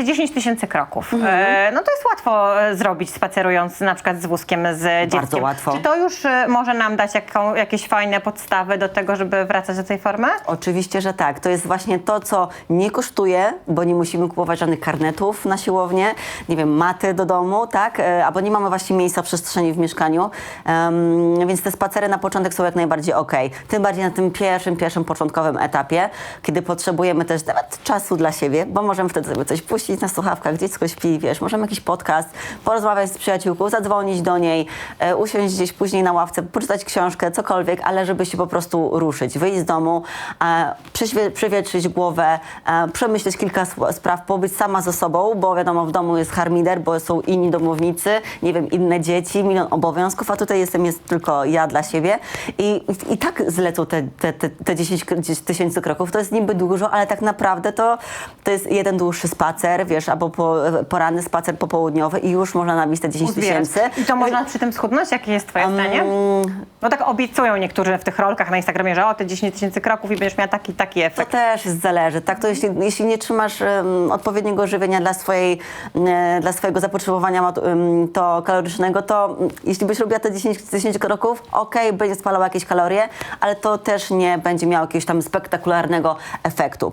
te 10 tysięcy kroków, e, no to jest łatwo e, zrobić spacerując na przykład z wózkiem z dzieckiem. łatwo. Czy to już e, może nam dać jaką, jakieś fajne podstawy do tego, żeby wracać do tej formy? Oczywiście, że tak. To jest właśnie to, co nie kosztuje, bo nie musimy kupować żadnych karnetów na siłownię, nie wiem, maty do domu, tak? E, Albo nie mamy właśnie miejsca, przestrzeni w mieszkaniu. Więc te spacery na początek są jak najbardziej ok. Tym bardziej na tym pierwszym, pierwszym początkowym etapie, kiedy potrzebujemy też nawet czasu dla siebie, bo możemy wtedy sobie coś puścić na słuchawkach, dziecko śpi, wiesz, możemy jakiś podcast, porozmawiać z przyjaciółką, zadzwonić do niej, e, usiąść gdzieś później na ławce, poczytać książkę, cokolwiek, ale żeby się po prostu ruszyć, wyjść z domu, e, przywietrzyć głowę, e, przemyśleć kilka spraw, pobyć sama ze sobą, bo wiadomo, w domu jest harmider, bo są inni domownicy, nie wiem, inne dzieci, milion obowiązków, a tutaj jestem jest tylko ja dla siebie. I, i, i tak zlecą te, te, te, te 10 k- 10 tysięcy kroków, to jest niby dużo, ale tak naprawdę to, to jest jeden dłuższy spacer, wiesz, albo po, poranny spacer popołudniowy i już można nabić te 10 Uzbierać. tysięcy. I to można przy tym schudnąć? Jakie jest twoje zdanie? No tak obiecują niektórzy w tych rolkach na Instagramie, że o, te 10 tysięcy kroków i będziesz miała taki, taki To efekt. też zależy, tak? To jeśli, jeśli nie trzymasz em, odpowiedniego żywienia dla, swojej, e, dla swojego zapotrzebowania em, to kalorycznego, to mm, jeśli byś robiła te 10, 10 kroków, okej, będzie spalała jakieś kalorie, ale to też nie będzie miało jakiegoś tam spektakularnego efektu.